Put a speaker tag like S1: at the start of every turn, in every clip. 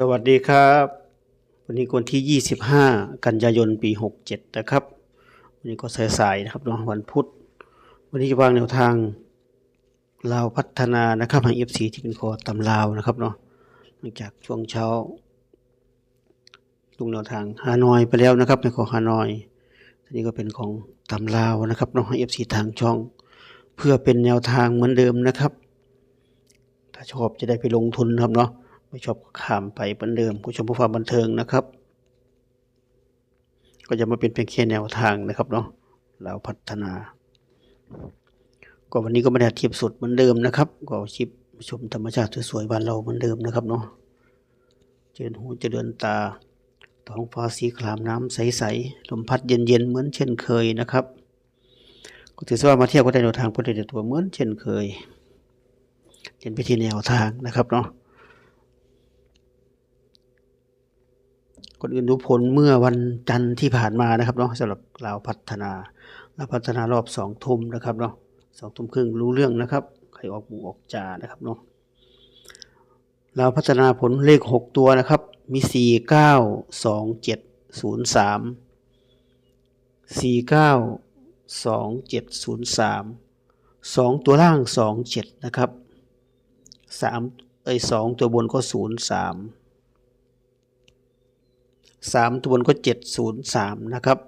S1: สวัสดีครับ วันนี้วันที่ 25 กันยายนปี 67 นะครับ วันนี้ก็สายๆนะครับเนาะวันพุธ วันนี้จะวางแนวทางลาวพัฒนานะครับทาง FC ที่เป็นคอตำลาวนะครับเนาะหลังจากช่วงเช้าลงแนวทางฮานอยไปแล้วนะครับในของฮานอยทีนี้ก็เป็นของตำลาวนะครับเนาะให้ FC ทางช่อง เพื่อเป็นแนวทางเหมือนเดิมนะครับ ถ้าชอบจะได้ไปลงทุนครับเนาะ ไม่ชอบก็ข้ามไปเหมือนเดิมผู้ชมผู้ฟังบันเทิงนะครับ ก็จะมาเป็นเพียงแค่แนวทางนะครับเนาะเราพัฒนา ก็วันนี้ก็ไม่ได้เทียบสุดเหมือนเดิมนะครับ ก็ชิปชมธรรมชาติสวยๆบ้านเราเหมือนเดิมนะครับเนาะเจริญหูเจริญตาท้องฟ้าสีครามน้ำใสๆลมพัดเย็นๆเหมือนเช่นเคยนะครับ ก็ถือว่ามาเที่ยวก็ได้แนวทางพุทธเดชตัวเหมือนเช่นเคยเป็นไปที่แนวทางนะครับเนาะ คนอื่นดูผลเมื่อวันจันทร์ที่ผ่านมานะครับเนาะสำหรับเราวพัฒนาเราวพัฒนารอบสองทุ่มนะครับเนาะสองทุ่มครึ่งรู้เรื่องนะครับใครออกหมู่ออกจานะครับเนาะเราวพัฒนาผลเลขหกตัวนะครับ มีสี่เก้าสองเจ็ดศูนย์สามสี่เก้าสองเจ็ดศูนย์สามสองตัวล่างสองเจ็ดนะครับสามเอ้ยสองตัวบนก็ศูนย์สาม สามตัวนก็เจ็ดศูนย์สามนะครับ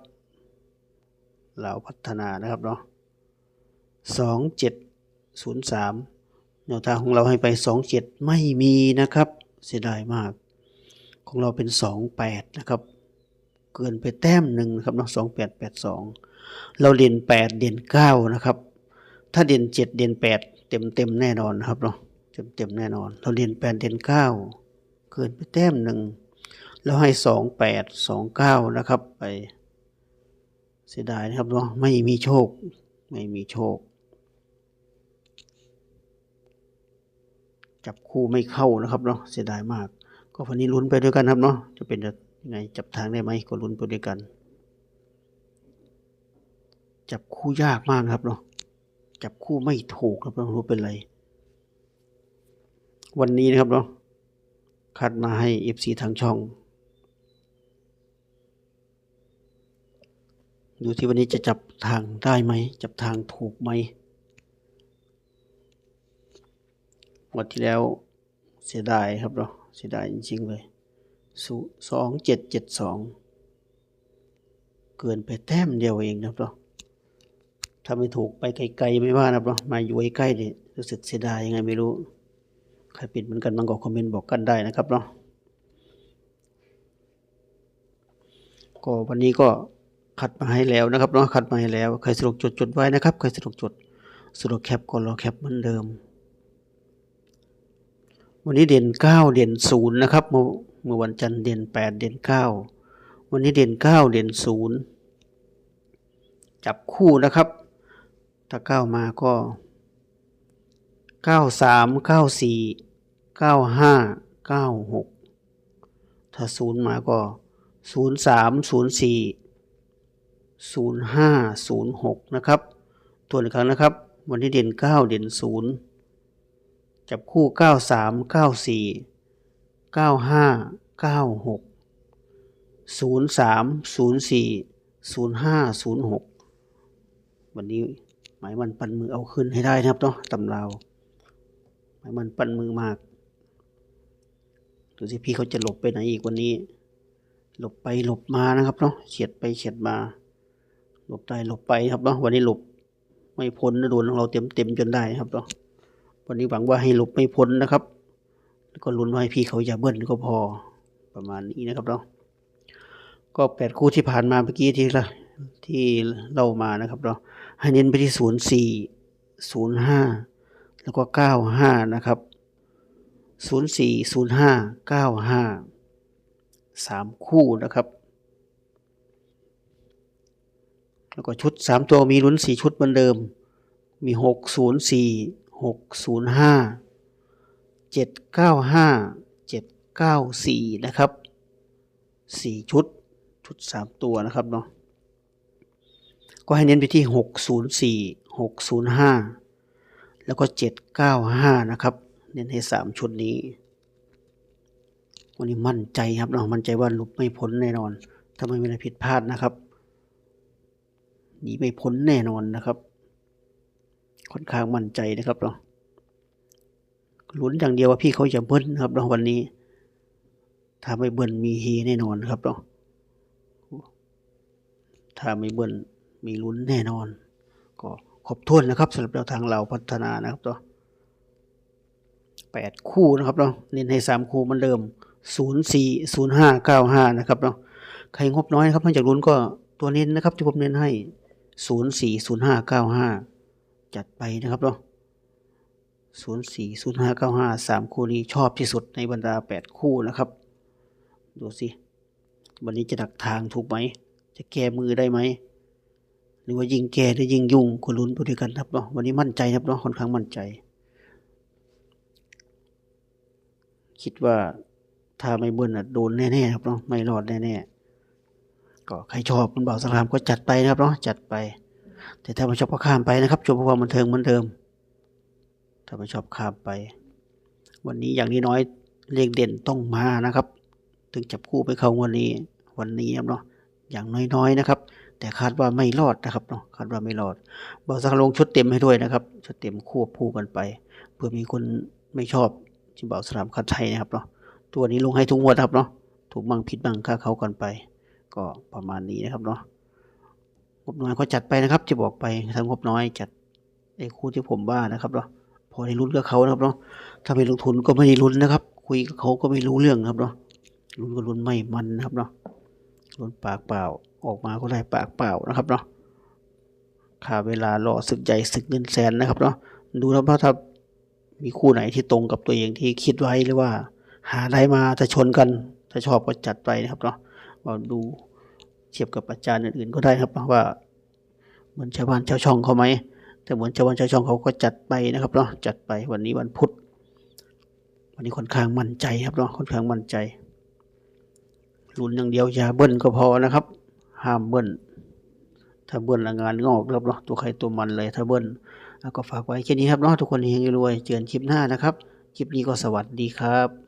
S1: เราพัฒนานะครับเนาะสองเจ็ดศูนย์สามแนวทางของเราให้ไปสองเจ็ดไม่มีนะครับ เสียดายมาก ของเราเป็นสองแปดนะครับ เกินไปแต้มหนึ่งนะครับเนาะสองแปดแปดสองเราเด่นแปดเด่นเก้านะครับ ถ้าเด่นเจ็ดเด่นแปดเต็มเต็มแน่นอนครับเนาะเต็มเต็มแน่นอน เราเด่นแปดเด่นเก้าเกินไปแต้มหนึ่ง แล้วให้สองแปดสองเก้านะครับ ไป เสียดายนะครับเนาะไม่มีโชค ไม่มีโชค จับคู่ไม่เข้านะครับเนาะเสียดายมาก ก็วันนี้ลุ้นไปด้วยกันครับเนาะจะเป็นยังไงจับทางได้ไหมก็ลุ้นไปด้วยกัน จับคู่ยากมากครับเนาะจับคู่ไม่ถูกครับไม่รู้เป็นไร วันนี้นะครับเนาะคัดมาให้เอฟซีทางช่อง ดูที่วันนี้จะจับทางได้ไหม จับทางถูกไหมวันที่แล้วเสียดายครับเนาะเสียดายจริง ๆ เลยสองเจ็ดเจ็ดสองเกินไปแต้มเดียวเองนะครับเนาะถ้าไม่ถูกไปไกลๆไม่ว่านะครับเนาะมาอยู่ใกล้ๆเนี่ยรู้สึกเสียดายยังไงไม่รู้ ใครปิดเหมือนกันบางก็คอมเมนต์บอกกันได้นะครับเนาะก็วันนี้ก็ คัดมาให้แล้วนะครับเนาะคัดมาให้แล้วใครสะดวกจดจดไว้นะครับใครสะดวกจดสะดวกแคปก็รอแคปเหมือนเดิม วันนี้เด่นเก้าเด่นศูนย์นะครับเมื่อเมื่อวันจันทร์เด่นแปดเด่นเก้าวันนี้เด่นเก้าเด่นศูนย์จับคู่นะครับ ถ้าเก้ามาก็เก้าสามเก้าสี่เก้าห้าเก้าหกถ้าศูนย์มาก็ศูน ย์สามศูนย์ห้าศูนย์หกนะครับตัวอีกครั้งนะครับ วันนี้เด่นเก้าเด่นศูนย์จับคู่เก้าสามเก้าสี่เก้าห้าเก้าหกศูนย์สามศูนย์สี่ศูนย์ห้าศูนย์หกวันนี้หมายมันปันมือเอาขึ้นให้ได้นะครับเนาะตำราวหมายมันปันมือมากดูสิพี่เขาจะหลบไปไหนอีกวันนี้ หลบไปหลบมานะครับเนาะเฉียดไปเฉียดมา หลบได้หลบไปครับเนาะวันนี้หลบไม่พ้นนะโดนของเราเต็มเต็มจนได้ครับเนาะวันนี้หวังว่าให้หลบไม่พ้นนะครับ แล้วก็ลุ้นว่าให้พี่เขาอย่าเบิ้ลก็พอประมาณนี้นะครับเนาะก็แปดคู่ที่ผ่านมาเมื่อกี้ที่ละที่เรามานะครับเนาะให้เน้นไปที่ศูนย์สี่ศูนย์ห้าแล้วก็เก้าห้านะครับศูนย์สี่ศูนย์ห้าเก้าห้าสามคู่นะครับ แล้วก็ชุดสามตัวมีลุ้นสี่ชุดเหมือนเดิม มีหกศูนย์สี่หกศูนย์ห้าเจ็ดเก้าห้าเจ็ดเก้าสี่นะครับสี่ชุด ชุดสามตัวนะครับเนาะ ก็ให้เน้นไปที่หกศูนย์สี่หกศูนย์ห้าแล้วก็เจ็ดเก้าห้านะครับ เน้นให้สามชุดนี้ วันนี้มั่นใจครับเนาะ มั่นใจว่าลุดไม่พ้นแน่นอน ถ้าไม่มีอะไรผิดพลาดนะครับ หนีไม่พ้นแน่นอนนะครับ ค่อนข้างมั่นใจนะครับเนาลุ้นอย่างเดียวว่าพี่เขาจะเบิ้ลนะครับเนาวันนี้ ถ้าไม่เบิ้ลมีเฮแน่นอนครับเนาถ้าไม่เบิ้ลมีลุ้นแน่นอน ก็ครบถ้วนนะครับสำหรับแนวทางเราพัฒนานะครับเนาะแปดคู่นะครับเนาเน้นให้สามคู่มันเดิมศูนย์สี่ศูนย์ห้าเก้าห้านะครับเนาใครงบน้อยนะครับนอกจากลุ้นก็ตัวเน้นนะครับที่ผมเน้นให้ ศูนย์สี่ศูนย์ห้าเก้าห้าจัดไปนะครับเนาะศูนย์สี่ศูนย์ห้าเก้าห้าสามคู่นี้ชอบที่สุดในบรรดาแปดคู่นะครับ ดูสิวันนี้จะดักทางถูกไหม จะแก้มือได้ไหม หรือว่ายิงแก้หรือยิงยุ่งคุณลุ้นไปด้วยกันครับเนาะวันนี้มั่นใจครับเนาะค่อนข้างมั่นใจ คิดว่าถ้าไม่เบิ้ลน่ะโดนแน่ๆครับเนาะไม่รอดแน่ๆ ก็ใครชอบคุณบ่าวสลามก็จัดไปนะครับเนาะจัดไป แต่ถ้าไม่ชอบก็ข้ามไปนะครับชมเพราะว่ามันเทิงเหมือนเดิม ถ้าไม่ชอบข้ามไป วันนี้อย่างนี้น้อยเลขเด่นต้องมานะครับ ถึงจับคู่ไปเข้าวันนี้ วันนี้ครับเนาะอย่างน้อยๆนะครับ แต่คาดว่าไม่รอดนะครับเนาะคาดว่าไม่รอดบอกสักลงชุดเต็มให้ด้วยนะครับชุดเต็มควบคู่กันไปเพื่อมีคนไม่ชอบที่บ่าวสลามคัดไทยนะครับเนาะตัวนี้ลงให้ทุกงวดครับเนาะถูกบังผิดบังค่าเขากันไป ก็ประมาณนี้นะครับเนาะงบน้อยก็จัดไปนะครับ จะบอกไปถ้างบน้อยจัดไอ้คู่ที่ผมว่านะครับเนาะพอได้ลุ้นกับเขานะครับเนาะถ้าไม่ลงทุนก็ไม่ได้ลุ้นนะครับ คุยกับเขาก็ไม่รู้เรื่องครับเนาะลุ้นก็ลุ้นไม่มันนะครับเนาะลุ้นปากเปล่าออกมาก็ได้ปากเปล่านะครับเนาะค่าเวลารอศึกใหญ่ศึกเงินแสนนะครับเนาะดูแล้วว่าถ้ามีคู่ไหนที่ตรงกับตัวเองที่คิดไว้หรือว่า หาได้มาถ้าชนกัน ถ้าชอบก็จัดไปนะครับเนาะว่าดู เทียบกับอาจารย์อื่นๆก็ได้ครับว่า เหมือนชาวบ้านชาวช่องเขาไหมแต่เหมือนชาวบ้านชาวช่องเขาก็จัดไปนะครับเนาะจัดไปวันนี้วันพุธวันนี้ค่อนข้างมั่นใจครับเนาะค่อนข้างมั่นใจลุ้นอย่างเดียวอย่าเบิ้ลก็พอนะครับ ห้ามเบิ้ลถ้าเบิ้ลละงานงอกครับเนาะตัวใครตัวมันเลยถ้าเบิ้ลแล้วก็ฝากไว้แค่นี้ครับเนาะทุกคนเฮงรวยเจอกันคลิปหน้านะครับ คลิปนี้ก็สวัสดีครับ